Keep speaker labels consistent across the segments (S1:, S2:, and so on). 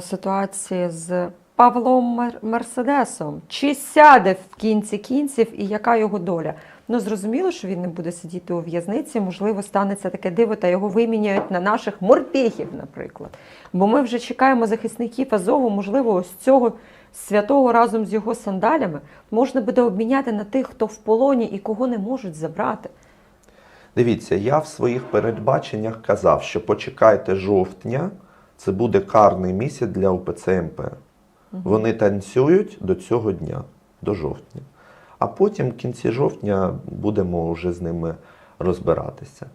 S1: е, ситуації з Павлом Мерседесом? Чи сяде в кінці кінців і яка його доля? Ну, зрозуміло, що він не буде сидіти у в'язниці. Можливо, станеться таке диво, та його виміняють на наших морпіхів, наприклад. Бо ми вже чекаємо захисників Азову, можливо, ось цього святого разом з його сандалями можна буде обміняти на тих, хто в полоні і кого не можуть забрати.
S2: Дивіться, я в своїх передбаченнях казав, що почекайте жовтня, це буде карний місяць для УПЦ МП. Вони танцюють до цього дня, до жовтня. А потім в кінці жовтня будемо вже з ними розбиратися.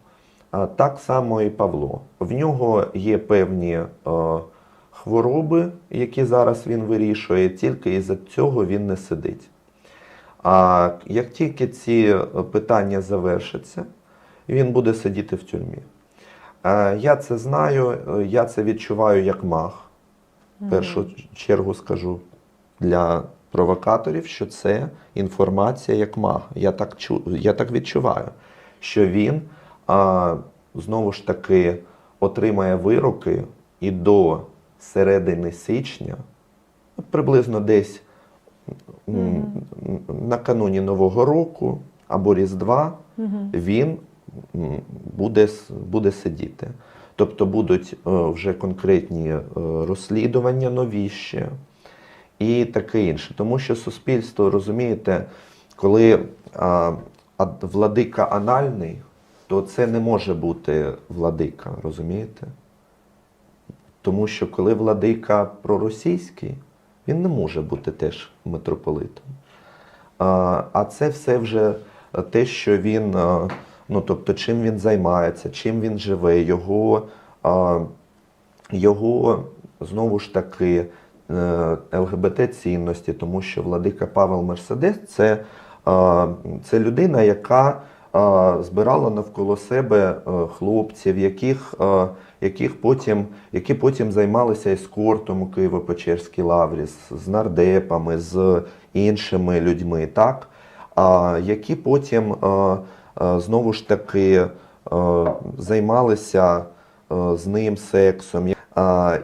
S2: А так само і Павло. В нього є певні е, хвороби, які зараз він вирішує, тільки із-за цього він не сидить. А як тільки ці е, питання завершаться, він буде сидіти в тюрмі. Е, Я це знаю, е, я це відчуваю як маг. В першу чергу скажу для провокаторів, що це інформація як маг. Я так, чу, я так відчуваю, що він а, знову ж таки отримає вироки і до середини січня, приблизно десь м, накануні Нового року або Різдва, він м, буде, буде сидіти. Тобто будуть е, вже конкретні е, розслідування новіші і таке інше. Тому що суспільство, розумієте, коли владика анальний, то це не може бути владика, розумієте? Тому що коли владика проросійський, він не може бути теж митрополитом. А, це все вже те, що він, ну тобто, чим він займається, чим він живе, його, а, його знову ж таки е, ЛГБТ-цінності, тому що владика Павел Мерседес це, а, це людина, яка збирала навколо себе е, хлопців, яких, е, яких потім, які потім займалися ескортом у Києво-Печерській лаврі, з, нардепами, з іншими людьми, так? які потім знову ж таки е, займалися е, з ним сексом.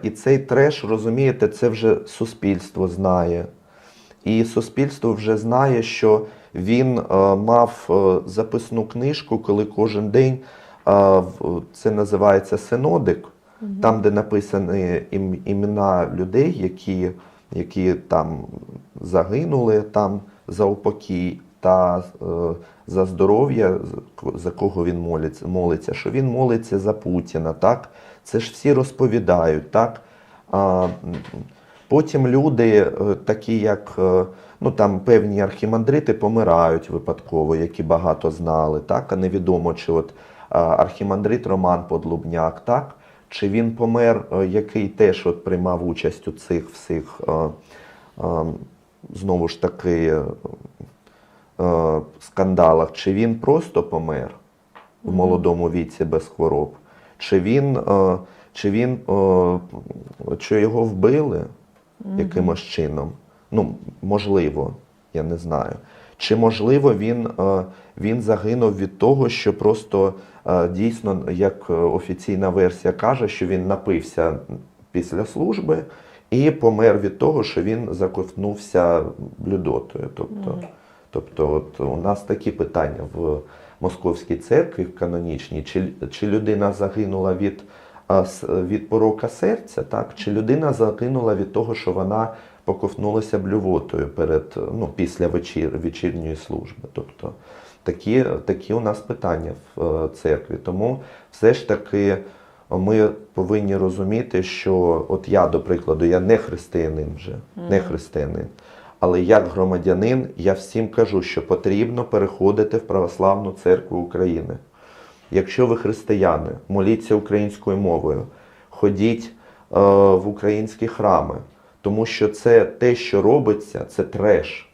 S2: І цей треш, розумієте, це вже суспільство знає. І суспільство вже знає, що він е, мав е, записну книжку, коли кожен день е, це називається синодик, там, де написані ім- імена людей, які, які там загинули там за упокій та е, за здоров'я, за кого він молиться, молиться, що він молиться за Путіна. Так? Це ж всі розповідають. Так? А, Потім люди, е, такі як е, ну, там певні архімандрити, помирають випадково, які багато знали, так? а невідомо, чи от архімандрит Роман Подлубняк, так? чи він помер, е, який теж от приймав участь у цих всіх, е, е, знову ж таки, е, скандалах, чи він просто помер в молодому віці без хвороб, чи він, е, чи він е, чи його вбили якимось чином. Ну, можливо, я не знаю. Чи можливо він, він загинув від того, що просто дійсно, як офіційна версія каже, що він напився після служби і помер від того, що він заковтнувся блюдотою. Тобто, тобто от у нас такі питання в московській церкві в канонічній, чи, чи людина загинула від, від порока серця, так? чи людина загинула від того, що вона поковтнулася блювотою перед, ну, після вечір, вечірньої служби. Тобто такі, такі у нас питання в е, церкві. Тому все ж таки ми повинні розуміти, що от я, до прикладу, я не християнин вже, не християнин. Але як громадянин я всім кажу, що потрібно переходити в Православну церкву України. Якщо ви християни, моліться українською мовою, ходіть е, в українські храми, тому що це те, що робиться, це треш.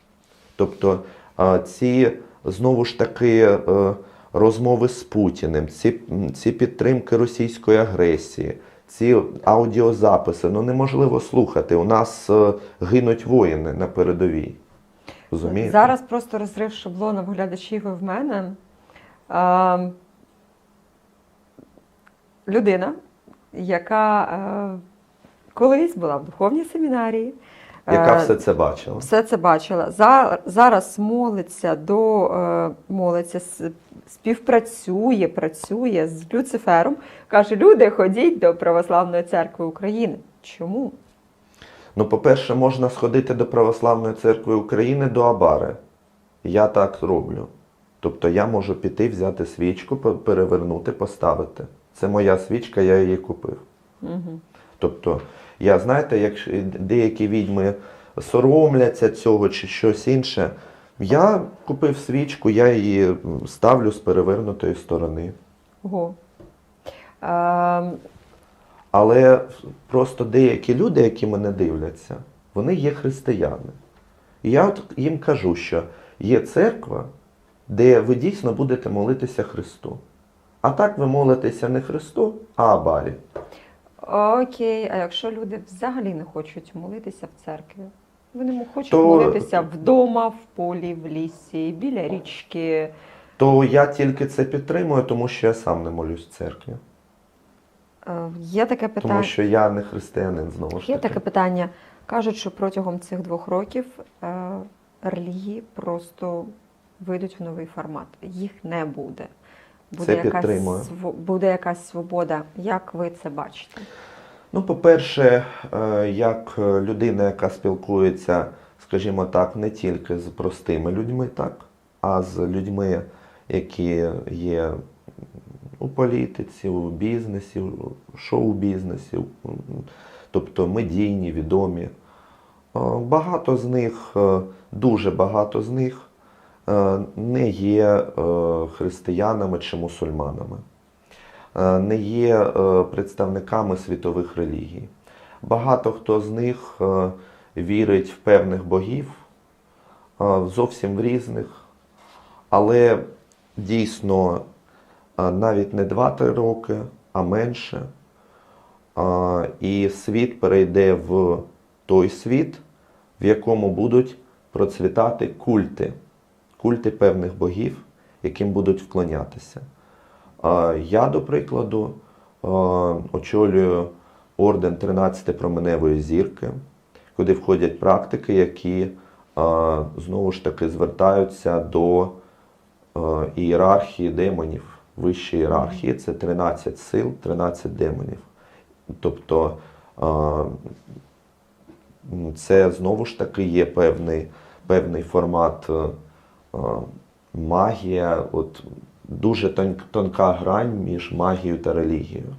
S2: Тобто е, ці знову ж таки е, розмови з Путіним, ці, ці підтримки російської агресії, ці аудіозаписи, ну неможливо слухати. У нас е, гинуть воїни на передовій. Розумієте?
S1: Зараз просто розрив шаблону в глядачів і в мене. Е, людина, яка е, колись була в духовній семінарії.
S2: Яка все це бачила?
S1: все це бачила. Зараз молиться до молиться, співпрацює, працює з Люцифером. Каже: люди, ходіть до Православної церкви України. Чому?
S2: Ну, по-перше, можна сходити до Православної церкви України до Абари. Я так роблю. Тобто я можу піти, взяти свічку, перевернути, поставити. Це моя свічка, я її купив.
S1: Угу.
S2: Тобто, я знаєте, якщо деякі відьми соромляться цього чи щось інше, я купив свічку, я її ставлю з перевернутої сторони.
S1: Ого. Е,
S2: Але просто деякі люди, які мене дивляться, вони є християни. І я от їм кажу, що є церква, де ви дійсно будете молитися Христу. А так ви молитеся не Христу, а Абарі.
S1: окей, а якщо люди взагалі не хочуть молитися в церкві? Вони хочуть
S2: То-
S1: молитися вдома, в полі, в лісі, біля річки.
S2: То я тільки це підтримую, тому що я сам не молюсь в церкві.
S1: Е, Є таке питання.
S2: Тому що я не християнин знову ж таки.
S1: Є таке питання. Кажуть, що протягом цих двох років е, релігії просто вийдуть в новий формат. Їх не буде. Буде
S2: Це
S1: якась, буде якась свобода. Як ви це бачите?
S2: Ну, по-перше, е, як людина, яка спілкується, скажімо так, не тільки з простими людьми, так, а з людьми, які є у політиці, у бізнесі, у шоу-бізнесі, тобто медійні, відомі. Е, Багато з них, е, дуже багато з них не є християнами чи мусульманами не є е, представниками світових релігій. Багато хто з них е, вірить в певних богів, е, зовсім в різних, але дійсно е, навіть не 2-3 роки, а менше. Е, І світ перейде в той світ, в якому будуть процвітати культи, культи певних богів, яким будуть вклонятися. Я, до прикладу, е, очолюю орден 13 променевої зірки, куди входять практики, які е, знову ж таки звертаються до е, ієрархії демонів. Вищої ієрархії це 13 сил, 13 демонів. Тобто це знову ж таки є певний, певний формат магія. От дуже тон- тонка грань між магією та релігією.